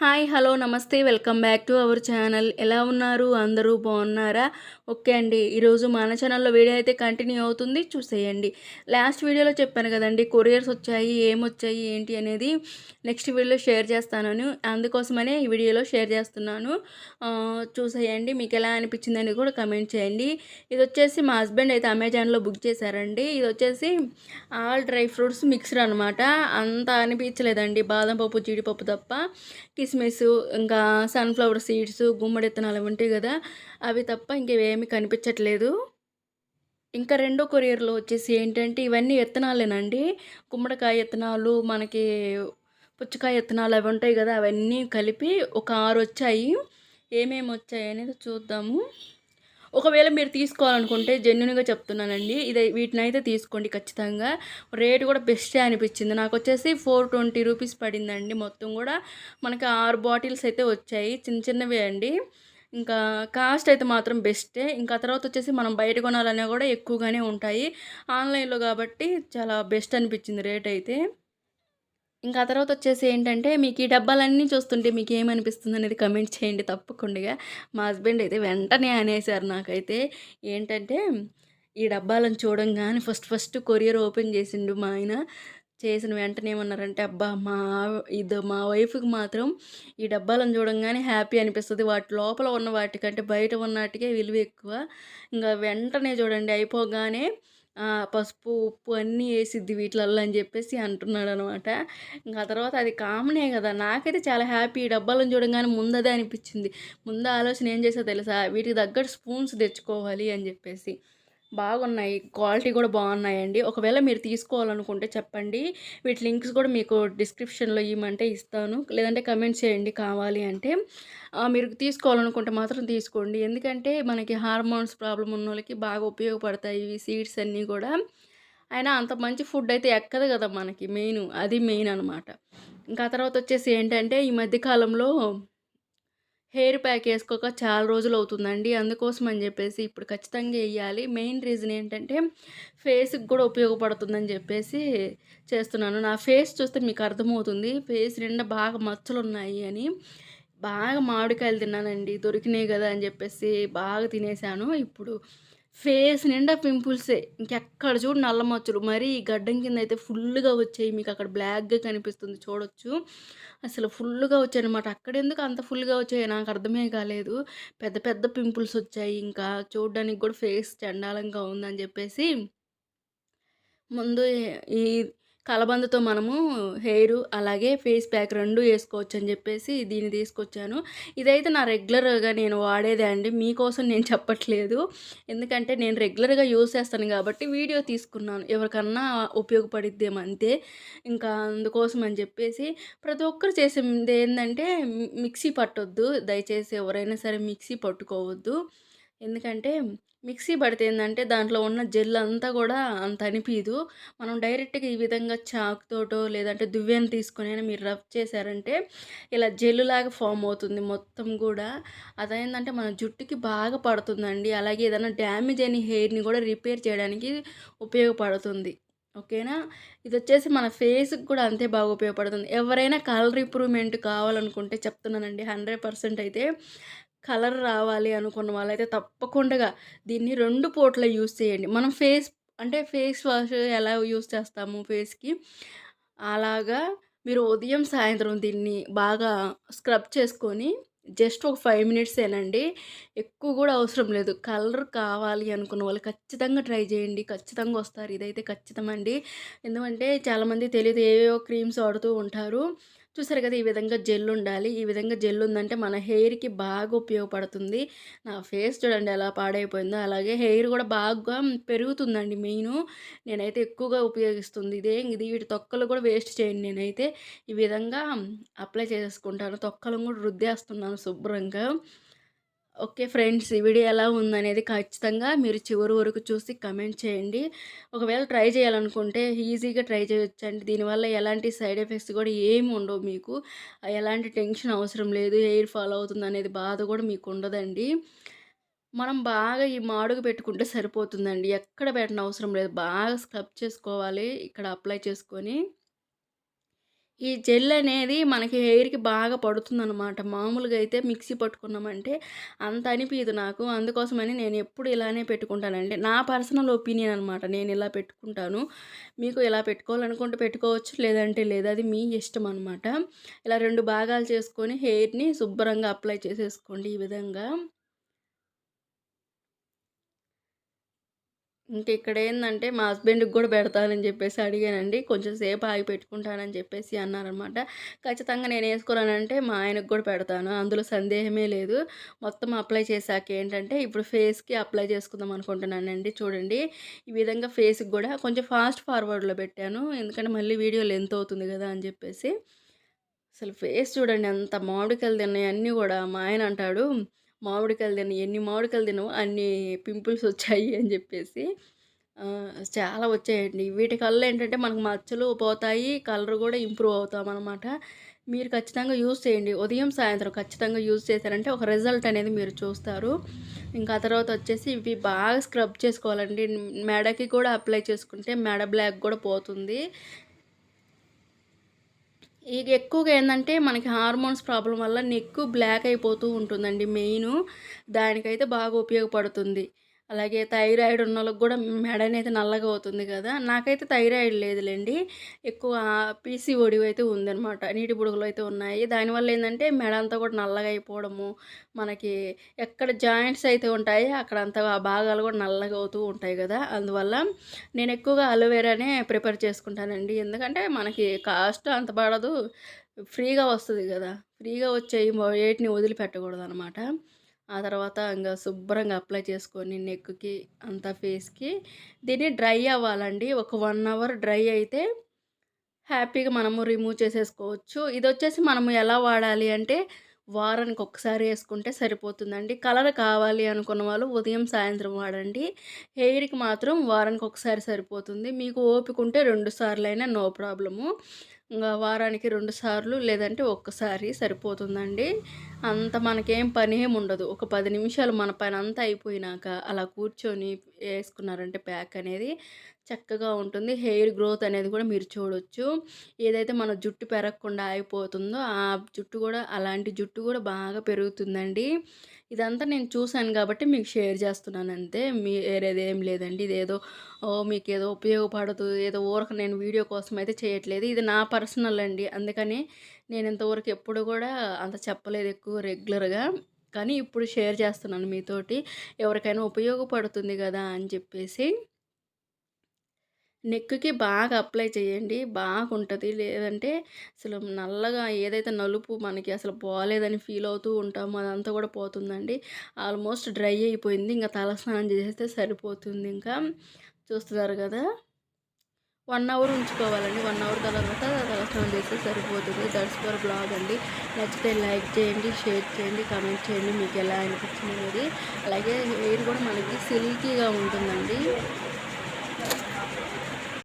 Hi hello namaste welcome back to our channel. ఎలా ఉన్నారు? అందరూ బాగున్నారా? ఓకే అండి ఈరోజు మన ఛానల్లో వీడియో అయితే కంటిన్యూ అవుతుంది. చూసేయండి. లాస్ట్ వీడియోలో చెప్పాను కదండి కొరియర్స్ వచ్చాయి ఏమొచ్చాయి ఏంటి అనేది నెక్స్ట్ వీడియోలో షేర్ చేస్తాను అందుకోసమనే ఈ వీడియోలో షేర్ చేస్తున్నాను. చూసేయండి మీకు ఎలా అనిపించిందని కూడా కమెంట్ చేయండి. ఇది వచ్చేసి మా హస్బెండ్ అయితే అమెజాన్లో బుక్ చేశారండి. ఇది వచ్చేసి ఆల్ డ్రై ఫ్రూట్స్ మిక్స్డ్ అనమాట అంత అనిపించలేదండి బాదం పప్పు జీడిపప్పు తప్ప. కిస్మిస్ ఇంకా సన్ఫ్లవర్ సీడ్స్ గుమ్మడి విత్తనాలు ఉంటాయి కదా అవి తప్ప ఇంకేమీ కనిపించట్లేదు. ఇంకా రెండో కొరియర్లో వచ్చేసి ఏంటంటే ఇవన్నీ విత్తనాలేనండి గుమ్మడికాయ విత్తనాలు మనకి పుచ్చకాయ విత్తనాలు అవి ఉంటాయి కదా అవన్నీ కలిపి ఒక ఆరు వచ్చాయి ఏమేమి వచ్చాయి అనేది చూద్దాము. ఒకవేళ మీరు తీసుకోవాలనుకుంటే జెన్యున్గా చెప్తున్నానండి. ఇది వీటిని అయితే తీసుకోండి ఖచ్చితంగా. రేటు కూడా బెస్టే అనిపించింది. నాకు వచ్చేసి ఫోర్ ట్వంటీ రూపీస్ పడిందండి మొత్తం కూడా. మనకి ఆరు బాటిల్స్ అయితే వచ్చాయి. చిన్న చిన్నవే అండి. ఇంకా కాస్ట్ అయితే మాత్రం బెస్టే ఇంకా తర్వాత వచ్చేసి మనం బయట కొనాలన్నా కూడా ఎక్కువగానే ఉంటాయి. ఆన్లైన్లో కాబట్టి చాలా బెస్ట్ అనిపించింది రేట్ అయితే. ఇంకా తర్వాత వచ్చేసి ఏంటంటే మీకు ఈ డబ్బాలన్నీ చూస్తుంటే మీకు ఏమనిపిస్తుంది అనేది కమెంట్ చేయండి తప్పకుండా. మా హస్బెండ్ అయితే వెంటనే అనేసారు నాకైతే. ఏంటంటే ఈ డబ్బాలను చూడంగానే ఫస్ట్ ఫస్ట్ కొరియర్ ఓపెన్ చేసిండు మా ఆయన. చేసిన వెంటనే ఏమన్నారంటే అబ్బా మా ఇది మా వైఫ్కి మాత్రం ఈ డబ్బాలను చూడంగానే హ్యాపీ అనిపిస్తుంది. వాటి లోపల ఉన్న వాటికంటే బయట ఉన్న వాటికే విలువ ఎక్కువ. ఇంకా వెంటనే చూడండి అయిపోగానే పసుపు ఉప్పు అన్నీ వేసిద్ది వీటిలల్లో అని చెప్పేసి అంటున్నాడు అనమాట ఇంకా తర్వాత అది కామనే కదా. నాకైతే చాలా హ్యాపీ డబ్బాలను చూడగానే ముందదే అనిపించింది. ముందు ఆలోచన ఏం చేసా తెలుసా? వీటికి తగ్గట్టు స్పూన్స్ తెచ్చుకోవాలి అని చెప్పేసి. బాగున్నాయి. క్వాలిటీ కూడా బాగున్నాయండి. ఒకవేళ మీరు తీసుకోవాలనుకుంటే చెప్పండి. వీటి లింక్స్ కూడా మీకు డిస్క్రిప్షన్లో ఇవ్వమంటే ఇస్తాను. లేదంటే కమెంట్ చేయండి కావాలి అంటే. మీరు తీసుకోవాలనుకుంటే మాత్రం తీసుకోండి. ఎందుకంటే మనకి హార్మోన్స్ ప్రాబ్లం ఉన్న వాళ్ళకి బాగా ఉపయోగపడతాయి ఇవి సీడ్స్ అన్నీ కూడా. అయినా అంత మంచి ఫుడ్ అయితే ఎక్కదు కదా మనకి. మెయిన్ అది మెయిన్ అనమాట ఇంకా తర్వాత వచ్చేసి ఏంటంటే ఈ మధ్యకాలంలో హెయిర్ ప్యాక్ వేసుకోక చాలా రోజులు అవుతుందండి. అందుకోసం అని చెప్పేసి ఇప్పుడు ఖచ్చితంగా వేయాలి. మెయిన్ రీజన్ ఏంటంటే ఫేస్కి కూడా ఉపయోగపడుతుందని చెప్పేసి చేస్తున్నాను. నా ఫేస్ చూస్తే మీకు అర్థమవుతుంది. ఫేస్ నిండా బాగా మచ్చలు ఉన్నాయి అని. బాగా మామిడికాయలు తిన్నానండి. దొరికినాయి కదా అని చెప్పేసి బాగా తినేసాను. ఇప్పుడు ఫేస్ నిండా పింపుల్సే. ఇంకెక్కడ చూడు నల్ల మచ్చలు మరీ గడ్డం కింద అయితే ఫుల్గా వచ్చాయి మీకు అక్కడ బ్లాక్గా కనిపిస్తుంది చూడొచ్చు. అసలు ఫుల్గా వచ్చాయి అనమాట అక్కడ ఎందుకు అంత ఫుల్గా వచ్చాయి నాకు అర్థమే కాలేదు. పెద్ద పెద్ద పింపుల్స్ వచ్చాయి. ఇంకా చూడడానికి కూడా ఫేస్ చండాలంగా ఉందని చెప్పేసి ముందు ఈ కలబందతో మనము హెయిర్ అలాగే ఫేస్ ప్యాక్ రెండు వేసుకోవచ్చు అని చెప్పేసి దీన్ని తీసుకొచ్చాను. ఇదైతే నా రెగ్యులర్గా నేను వాడేదే అండి. మీకోసం నేను చెప్పట్లేదు. ఎందుకంటే నేను రెగ్యులర్గా యూస్ చేస్తాను కాబట్టి వీడియో తీసుకున్నాను. ఎవరికన్నా ఉపయోగపడిద్దేమో అంతే. ఇంకా అందుకోసం అని చెప్పేసి ప్రతి ఒక్కరు చేసేది ఏంటంటే మిక్సీ పట్టొద్దు. దయచేసి ఎవరైనా సరే మిక్సీ పట్టుకోవద్దు. ఎందుకంటే మిక్సీ పడితే ఏంటంటే దాంట్లో ఉన్న జెల్ అంతా కూడా అంత అనిపించదు మనం డైరెక్ట్గా ఈ విధంగా చాక్తోటో లేదంటే దువ్వెని తీసుకొని మీరు రఫ్ చేశారంటే ఇలా జెల్ లాగా ఫామ్ అవుతుంది మొత్తం కూడా. అదేంటంటే మన జుట్టుకి బాగా పడుతుందండి. అలాగే ఏదైనా డ్యామేజ్ అయిన హెయిర్ని కూడా రిపేర్ చేయడానికి ఉపయోగపడుతుంది. ఓకేనా? ఇది వచ్చేసి మన ఫేస్కి కూడా అంతే బాగా ఉపయోగపడుతుంది. ఎవరైనా కలర్ ఇంప్రూవ్మెంట్ కావాలనుకుంటే చెప్తున్నానండి. హండ్రెడ్ పర్సెంట్ అయితే కలర్ రావాలి అనుకున్న వాళ్ళైతే తప్పకుండా దీన్ని రెండు పూట్ల యూస్ చేయండి. మనం ఫేస్ అంటే ఫేస్ వాష్ ఎలా యూస్ చేస్తాము ఫేస్కి? అలాగా మీరు ఉదయం సాయంత్రం దీన్ని బాగా స్క్రబ్ చేసుకొని జస్ట్ ఒక ఫైవ్ మినిట్సేనండి ఎక్కువ కూడా అవసరం లేదు. కలర్ కావాలి అనుకున్న వాళ్ళు ఖచ్చితంగా ట్రై చేయండి. ఖచ్చితంగా వస్తారు. ఇదైతే ఖచ్చితమండి. ఎందుకంటే చాలామంది తెలియదు ఏవేవో క్రీమ్స్ వాడుతూ ఉంటారు. చూసారు కదా ఈ విధంగా జెల్ ఉండాలి. ఈ విధంగా జెల్ ఉందంటే మన హెయిర్కి బాగా ఉపయోగపడుతుంది. నా ఫేస్ చూడండి ఎలా పాడైపోయిందో అలాగే హెయిర్ కూడా బాగా పెరుగుతుందండి మెయిన్. నేనైతే ఎక్కువగా ఉపయోగిస్తుంది ఇదే. ఇది వీటి తొక్కలు కూడా వేస్ట్ చేయండి నేనైతే. ఈ విధంగా అప్లై చేసుకుంటాను. తొక్కలను కూడా రుద్దేస్తున్నాను శుభ్రంగా. ఓకే ఫ్రెండ్స్ ఈ వీడియో ఎలా ఉందనేది ఖచ్చితంగా మీరు చివరి వరకు చూసి కమెంట్ చేయండి. ఒకవేళ ట్రై చేయాలనుకుంటే ఈజీగా ట్రై చేయొచ్చండి. దీనివల్ల ఎలాంటి సైడ్ ఎఫెక్ట్స్ కూడా ఏమి ఉండవు మీకు. ఎలాంటి టెన్షన్ అవసరం లేదు ఎయిర్ ఫాల్ అవుతుంది అనేది బాధ కూడా మీకు ఉండదండి. మనం బాగా ఈ మాడుగు పెట్టుకుంటే సరిపోతుందండి. ఎక్కడ పెట్టిన అవసరం లేదు. బాగా స్క్రబ్ చేసుకోవాలి ఇక్కడ అప్లై చేసుకొని. ఈ జెల్ అనేది మనకి హెయిర్‌కి బాగా పడుతుందనమాట. మామూలుగా అయితే మిక్సీ పట్టుకున్నామంటే అంత అనిపించదు నాకు. అందుకోసమని నేను ఎప్పుడు ఇలానే పెట్టుకుంటానండి. నా పర్సనల్ ఒపీనియన్ అనమాట. నేను ఇలా పెట్టుకుంటాను. మీకు ఇలా పెట్టుకోవాలనుకుంటే పెట్టుకోవచ్చు. లేదంటే లేదు. అది మీ ఇష్టం అనమాట. ఇలా రెండు భాగాలు చేసుకొని హెయిర్‌ని శుభ్రంగా అప్లై చేసేసుకోండి ఈ విధంగా. ఇంక ఇక్కడేందంటే మా హస్బెండ్‌కి కూడా పెడతానని చెప్పేసి అడిగానండి. కొంచెం సేపు ఆగి పెట్టుకుంటానని చెప్పేసి అన్నారనమాట. ఖచ్చితంగా నేను నేనేసుకోననంటే మా ఆయనకు కూడా పెడతాను. అందులో సందేహమే లేదు. మొత్తం అప్లై చేశాక ఏంటంటే ఇప్పుడు ఫేస్‌కి అప్లై చేసుకుందాం అనుకుంటున్నానండి. చూడండి ఈ విధంగా ఫేస్‌కి కూడా కొంచెం ఫాస్ట్ ఫార్వర్డ్‌లో పెట్టాను. ఎందుకంటే మళ్ళీ వీడియో లెంత్ అవుతుంది కదా అని చెప్పేసి అసలు ఫేస్ చూడండి అంత మామిడికాయలు తిన్నాయి అన్నీ కూడా మా ఆయన అంటాడు మామిడికాయలు తిన ఎన్ని మామిడికాయలు తినవు అన్ని పింపుల్స్ వచ్చాయి అని చెప్పేసి చాలా వచ్చాయండి. వీటి వీటికల్లా ఏంటంటే మనకు మచ్చలు పోతాయి కలర్ కూడా ఇంప్రూవ్ అవుతాం అనమాట మీరు ఖచ్చితంగా యూజ్ చేయండి. ఉదయం సాయంత్రం ఖచ్చితంగా యూజ్ చేశారంటే ఒక రిజల్ట్ అనేది మీరు చూస్తారు. ఇంకా తర్వాత వచ్చేసి ఇవి బాగా స్క్రబ్ చేసుకోవాలండి. మెడకి కూడా అప్లై చేసుకుంటే మెడ బ్లాక్ కూడా పోతుంది. ఇక ఎక్కువగా ఏంటంటే మనకి హార్మోన్స్ ప్రాబ్లం వల్ల నెక్ బ్లాక్ అయిపోతూ ఉంటుందండి మెయిన్. దానికైతే బాగా ఉపయోగపడుతుంది. అలాగే థైరాయిడ్ ఉన్న వాళ్ళకి కూడా మెడ అనేది నల్లగా అవుతుంది కదా. నాకైతే థైరాయిడ్ లేదులేండి. ఎక్కువ పీసీఓడి అయితే ఉందనమాట నీటి బుడుగులు అయితే ఉన్నాయి. దానివల్ల ఏంటంటే మెడ అంతా కూడా నల్లగా అయిపోవడము మనకి ఎక్కడ జాయింట్స్ అయితే ఉంటాయి అక్కడ అంతా ఆ భాగాలు కూడా నల్లగా అవుతూ ఉంటాయి కదా. అందువల్ల నేను ఎక్కువగా అలోవేరానే ప్రిపేర్ చేసుకుంటానండి. ఎందుకంటే మనకి కాస్ట్ అంత పడదు ఫ్రీగా వస్తుంది కదా. ఫ్రీగా వచ్చే వేటిని వదిలిపెట్టకూడదు అనమాట ఆ తర్వాత ఇంకా శుభ్రంగా అప్లై చేసుకొని నెక్కి అంతా ఫేస్కి. దీన్ని డ్రై అవ్వాలండి. ఒక వన్ అవర్ డ్రై అయితే హ్యాపీగా మనము రిమూవ్ చేసేసుకోవచ్చు. ఇది వచ్చేసి మనము ఎలా వాడాలి అంటే వారానికి ఒకసారి వేసుకుంటే సరిపోతుందండి. కలర్ కావాలి అనుకున్న వాళ్ళు ఉదయం సాయంత్రం వాడండి. హెయిర్కి మాత్రం వారానికి ఒకసారి సరిపోతుంది. మీకు ఓపిక ఉంటే రెండు సార్లు అయినా నో ప్రాబ్లము. ఇంకా వారానికి రెండు సార్లు లేదంటే ఒక్కసారి సరిపోతుందండి. అంత మనకేం పని ఏమి ఉండదు. ఒక పది నిమిషాలు మన పని అంతా అయిపోయినాక అలా కూర్చొని వేసుకున్నారంటే ప్యాక్ అనేది చక్కగా ఉంటుంది. హెయిర్ గ్రోత్ అనేది కూడా మీరు చూడొచ్చు. ఏదైతే మన జుట్టు పెరగకుండా అయిపోతుందో ఆ జుట్టు కూడా అలాంటి జుట్టు కూడా బాగా పెరుగుతుందండి. ఇదంతా నేను చూశాను కాబట్టి మీకు షేర్ చేస్తున్నాను అంతే. మీ వేరేది ఏం లేదండి. ఇదేదో మీకు ఏదో ఉపయోగపడదు. ఏదో ఊరక నేను వీడియో కోసం అయితే చేయట్లేదు. ఇది నా పర్సనల్ అండి. అందుకని నేను ఇంతవరకు ఎప్పుడు కూడా అంత చెప్పలేదు ఎక్కువ రెగ్యులర్గా. కానీ ఇప్పుడు షేర్ చేస్తున్నాను మీతోటి. ఎవరికైనా ఉపయోగపడుతుంది కదా అని చెప్పేసి నెక్కి బాగా అప్లై చేయండి. బాగుంటుంది. లేదంటే అసలు నల్లగా ఏదైతే నలుపు మనకి అసలు బాగాలేదని ఫీల్ అవుతూ ఉంటామో అదంతా కూడా పోతుందండి. ఆల్మోస్ట్ డ్రై అయిపోయింది. ఇంకా తలస్నానం చేస్తే సరిపోతుంది. ఇంకా చూస్తున్నారు కదా! వన్ అవర్ ఉంచుకోవాలండి. వన్ అవర్ తర్వాత తలస్నానం చేస్తే సరిపోతుంది. దట్స్ ఫర్ బ్లాగ్ అండి. నచ్చితే లైక్ చేయండి షేర్ చేయండి కామెంట్ చేయండి. మీకు ఎలా అనిపించింది అనేది. అలాగే హెయిర్ కూడా మనకి సిల్కీగా ఉంటుందండి.